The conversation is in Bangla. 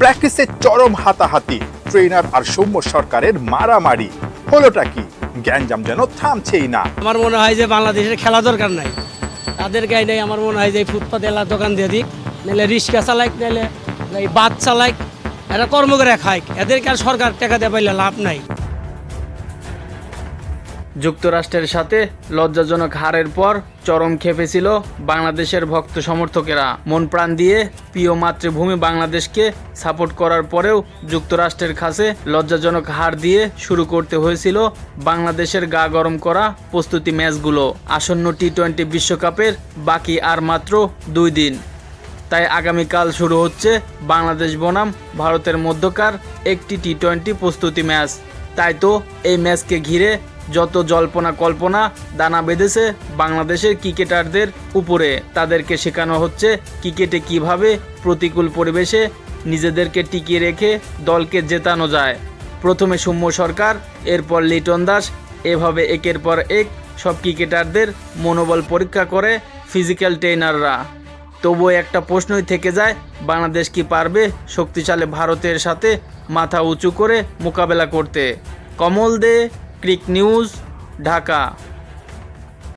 প্র্যাকটিসে চরম হাতাহাতি ট্রেনার আর সৌম্য সরকারের মারামারি। হলোটা কি? গ্যাঞ্জাম যেন থামছেই না। আমার মনে হয় যে বাংলাদেশের খেলা দরকার নাই। তাদের গায়ে নেই, আমার মনে হয় যে ফুটপাত এলা দোকান দিয়ে দিক নাহলে রিক্সা চালাইক নাহলে বাস চালাইক এরা কর্ম করে খাইক এদেরকে আর সরকার টাকা দিয়ে পাইলে লাভ নাই। যুক্তরাষ্ট্রের সাথে লজ্জাজনক হারের পর চরম খেপেছিল বাংলাদেশের ভক্ত সমর্থকেরা। মন প্রাণ দিয়ে প্রিয় মাতৃভূমি বাংলাদেশকে সাপোর্ট করার পরেও যুক্তরাষ্ট্রের কাছে লজ্জাজনক হার দিয়ে শুরু করতে হয়েছিল বাংলাদেশের গা গরম করা প্রস্তুতি ম্যাচগুলো। আসন্ন টি টোয়েন্টি বিশ্বকাপের বাকি আর মাত্র দুই দিন। তাই আগামীকাল শুরু হচ্ছে বাংলাদেশ বনাম ভারতের মধ্যকার একটি টি টোয়েন্টি প্রস্তুতি ম্যাচ। তাই তো এই ম্যাচকে ঘিরে যত জল্পনা কল্পনা দানা বেঁধেছে বাংলাদেশের ক্রিকেটারদের উপরে। তাদেরকে শেখানো হচ্ছে ক্রিকেটে কীভাবে প্রতিকূল পরিবেশে নিজেদেরকে টিকিয়ে রেখে দলকে জেতানো যায়। প্রথমে সৌম্য সরকার, এরপর লিটন দাস। এভাবে একের পর এক সব ক্রিকেটারদের মনোবল পরীক্ষা করে ফিজিক্যাল ট্রেনাররা। তবুও একটা প্রশ্নই থেকে যায়, বাংলাদেশ কি পারবে শক্তিশালী ভারতের সাথে মাথা উঁচু করে মোকাবেলা করতে? Kamal Dey, crick news, Dhaka.